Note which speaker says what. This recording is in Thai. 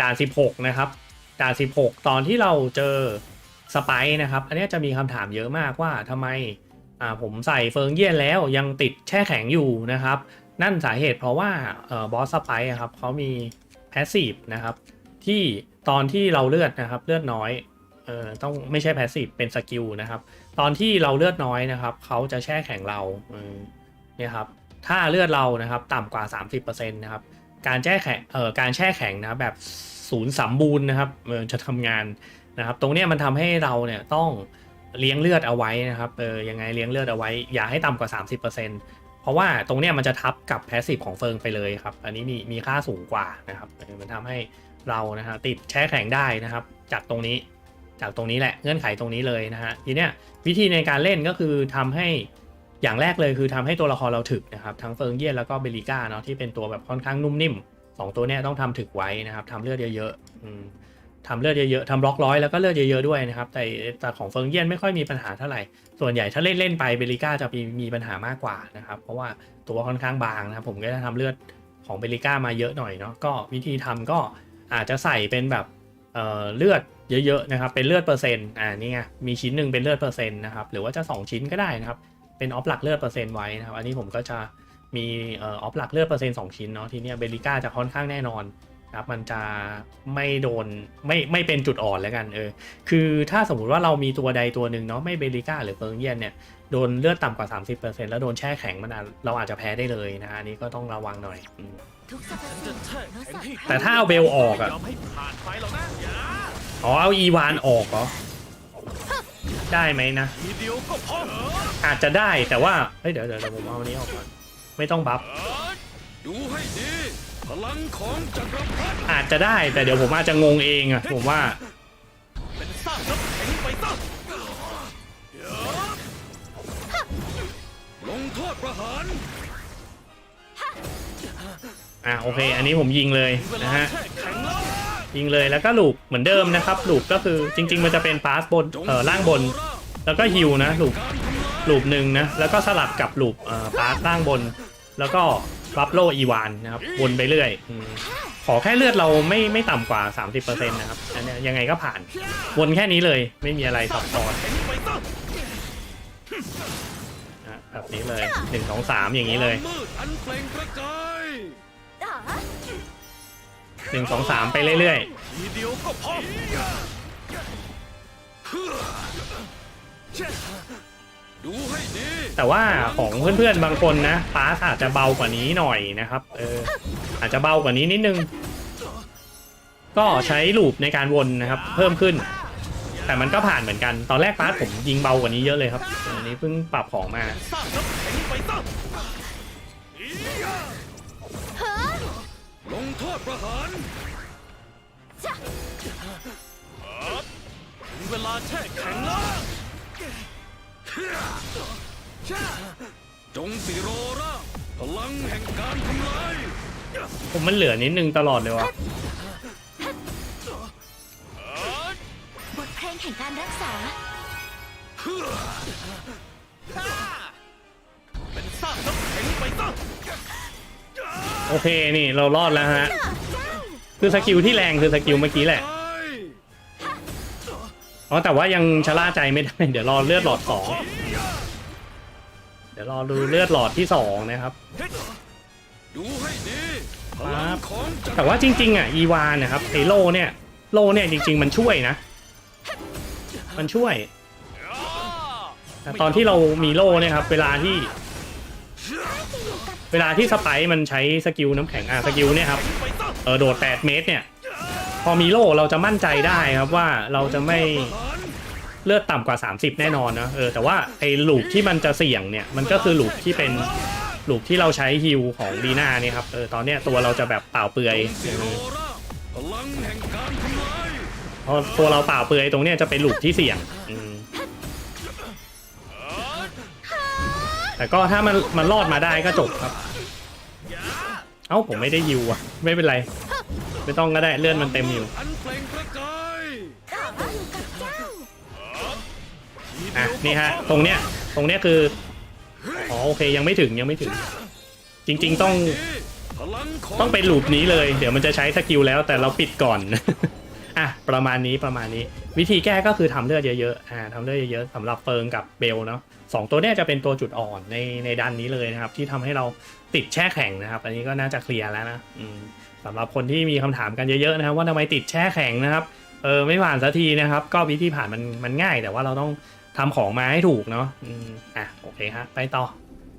Speaker 1: ด่าน 16 นะครับด่าน 16 ตอนที่เราเจอสไปซ์นะครับ อันนี้จะมีคำถามเยอะมากว่าทำไมอ่าผมใส่เฟิงเยี่ยนแล้วยังติดแช่แข็งอยู่นะครับ นั่นสาเหตุเพราะว่าเอ่อบอสสไปซ์อะครับเขามีแพสซีฟนะครับ ที่ตอนที่เราเลือดนะครับเลือดน้อยเออต้องไม่ใช่แพสซีฟเป็นสกิลนะครับ ตอนที่เราเลือดน้อยนะครับเขาจะแช่แข็งเราเออเนี่ยครับถ้าเลือดเรานะครับต่ำกว่า 30%นะครับ การแช่แข็งเอ่อการแช่แข็งนะแบบศูนย์สมบูรณ์นะครับเออจะทำงานนะครับ ตรงนี้มันทำให้เราเนี่ยต้องเลี้ยงเลือดเอาไว้นะครับเออยังไงเลี้ยงเลือดเอาไว้ อย่าให้ต่ำกว่า 30%เพราะว่าตรงนี้มันจะทับกับแพสซีฟของเฟิงไปเลยครับ อันนี้มีมีค่าสูงกว่านะครับเออมันทำให้เรานะฮะติดแช่แข็งได้นะครับ จากตรงนี้จากตรงนี้แหละเงื่อนไขตรงนี้เลยนะฮะทีเนี้ยวิธีในการเล่นก็คือทำให้ อย่างแรกเลยคือทำให้ตัวละครเราถึกนะครับทั้งเฟิงเยียนแล้วก็เบลิก้าเนาะที่เป็นตัวแบบค่อนข้างนุ่มนิ่มสองตัวเนี้ยต้องทำถึกไว้นะครับทำเลือดเยอะๆอืมทำเลือดเยอะๆทำบล็อกร้อยแล้วก็เลือดเยอะๆด้วยนะครับแต่แต่ของเฟิงเยียนไม่ค่อยมีปัญหาเท่าไหร่ส่วนใหญ่ถ้าเล่นเล่นไปเบลิก้าจะมีมีปัญหามากกว่านะครับเพราะว่าตัวค่อนข้างบางนะครับผมก็จะทำเลือดของเบลิก้ามาเยอะหน่อยเนาะก็วิธีทำก็อาจจะใส่เป็นแบบเอ่อเลือดเยอะๆนะครับเป็นเลือดเปอร์เซ็นต์อ่านี่ไงมีชิ้นหนึ่งเป็นเลือดเปอร์เซ็นต์นะครับหรือว่าจะ 2 ชิ้นก็ได้นะครับ เป็นออฟหลักเลือดเปอร์เซ็นต์ไว้นะครับ อันนี้ผมก็จะมีออฟหลักเลือดเปอร์เซ็นต์สองชิ้นเนาะทีเนี้ยเบลิก้าจะค่อนข้างแน่นอนครับมันจะไม่โดนไม่ไม่เป็นจุดอ่อนแล้วกันเออคือถ้าสมมุติว่าเรามีตัวใดตัวหนึ่งเนาะไม่เบลิก้าหรือเฟิงเยียนเนี่ยโดนเลือดต่ำกว่า 30%แล้วโดนแช่แข็งมันาจเราอาจจะแพ้ได้เลยนะอันนี้ก็ต้องระวังหน่อยแต่ถ้าเอาเบลออกอะ
Speaker 2: อ๋อ
Speaker 1: เอาอีวานออกเหรอ ได้ไหมนะ อาจจะได้แต่ว่าเฮ้ยเดี๋ยวเดี๋ยวเดี๋ยวผมเอาอันนี้ออกก่อนไม่ต้องบัฟ
Speaker 2: เอิร์ธดูให้ดีพลังของจักรพรรดิ
Speaker 1: อาจจะได้แต่เดี๋ยวผมอาจจะงงเองอะผมว่า
Speaker 2: เป็นสร้างน้ำแข็งไปซะลงโทษประหาร
Speaker 1: อะโอเค อันนี้ผมยิงเลยนะฮะ ยิงเลยแล้วก็ลูปเหมือนเดิมนะครับลูปก็คือจริง ๆ มันจะเป็นพาสบนเอ่อล่างบน แล้วก็ฮิวนะลู
Speaker 2: การทำลาย
Speaker 1: ลูปหนึ่งนะแล้วก็สลับกับลูปเอ่อพาสล่างบน แล้วก็บัฟโลอีวานนะครับวนไปเรื่อยอขอแค่เลือดเราไม่ไม่ต่ำกว่า 30%นะครับอันเนี้ยยังไงก็ผ่านวนแค่นี้เลยไม่มีอะไรซับซ้อน
Speaker 2: แข็งไปซะ
Speaker 1: อะแบบนี้เลยหนึ่งสองสามอย่างนี้เลย หนึ่งสองสามไปเรื่อย
Speaker 2: ทีเดียวก็พอดูให้ดี
Speaker 1: ๆ แต่ว่าของเพื่อนๆบางคนนะปาสอาจจะเบากว่านี้หน่อยนะครับ เออ อาจจะเบากว่านี้นิดนึง ก็ใช้ลูปในการวนนะครับ เพิ่มขึ้น แต่มันก็ผ่านเหมือนกัน ตอนแรกปาผมยิงเบากว่านี้เยอะเลยครับอันนี้เพิ่งปรับของมา
Speaker 2: สร้างน้ำแข็งไปซะ โทษประหาร
Speaker 3: จ้ะ
Speaker 2: ถึงเวลาแช่แข็งแล้วจงสิโรราพลังแห่งการทำลาย
Speaker 1: ผมมันเหลือนิดนึงตลอดเลยวะ
Speaker 3: บทเพลงแห่งการรักษา
Speaker 2: เป็นสร้างน้ำแข็งไปซะ
Speaker 1: โอเคนี่เรารอดแล้วฮะ คือสกิลที่แรงคือสกิลเมื่อกี้แหละอ๋อแต่ว่ายังชะล่าใจไม่ได้ เดี๋ยวรอเลือดหลอดสองเดี๋ยวรอดูเลือดหลอดที่สองนะครับครับแต่ว่าจริง ๆ อะอีวานนะครับไอโลเนี่ยโลเนี่ยจริง ๆ มันช่วยนะ มันช่วยแต่ตอนที่เรามีโลเนี่ยครับ เวลาที่ เวลาที่สไปซ์มันใช้สกิลน้ำแข็งอะสกิลเนี่ยครับเออโดด 8 เมตรเนี่ย พอมีโล่เราจะมั่นใจได้ครับว่าเราจะไม่เลือดต่ำกว่า 30 แน่นอนนะเออแต่ว่าไอ้ลูปที่มันจะเสี่ยงเนี่ยมันก็คือลูปที่เป็นลูปที่เราใช้ฮิลของดีน่าเนี่ยครับเออตอนเนี้ยตัวเราจะแบบเปล่าเปลือย
Speaker 2: จงสิโรราพลังแห่งการทำลาย
Speaker 1: พราะตัวเราเปล่าเปลือยตรงเนี้ยจะเป็นลูปที่เสี่ยงอืม แต่ก็ถ้ามันมันรอดมาได้ก็จบครับ เอ้าผมไม่ได้ฮิวอะ ไม่เป็นไร ไม่ต้องก็ได้เลื่อนมันเต็มอยู่
Speaker 2: อะ
Speaker 1: นี่ฮะ ตรงเนี้ยตรงเนี้ยคืออ๋อโอเคยังไม่ถึงยังไม่ถึง จริง ๆ ต้
Speaker 2: อง
Speaker 1: ต้องเป็นลูปนี้เลย เดี๋ยวมันจะใช้สกิลแล้วแต่เราปิดก่อน อะประมาณนี้ประมาณนี้ วิธีแก้ก็คือทำเลือดเยอะๆอ่าทำเลือดเยอะๆสำหรับเฟิงกับเบลเนาะสองตัวเนี้ยจะเป็นตัวจุดอ่อนในในด้านนี้เลยนะครับ ที่ทำให้เราติดแช่แข็งนะครับ อันนี้ก็น่าจะเคลียร์แล้วนะอืมสำหรับคนที่มีคำถามกันเยอะๆนะครับ ว่าทำไมติดแช่แข็งนะครับเออไม่ผ่านสักทีนะครับ ก็วิธีผ่านมันมันง่าย แต่ว่าเราต้องทำของมาให้ถูกเนาะอืมอะโอเคฮะไปต่อ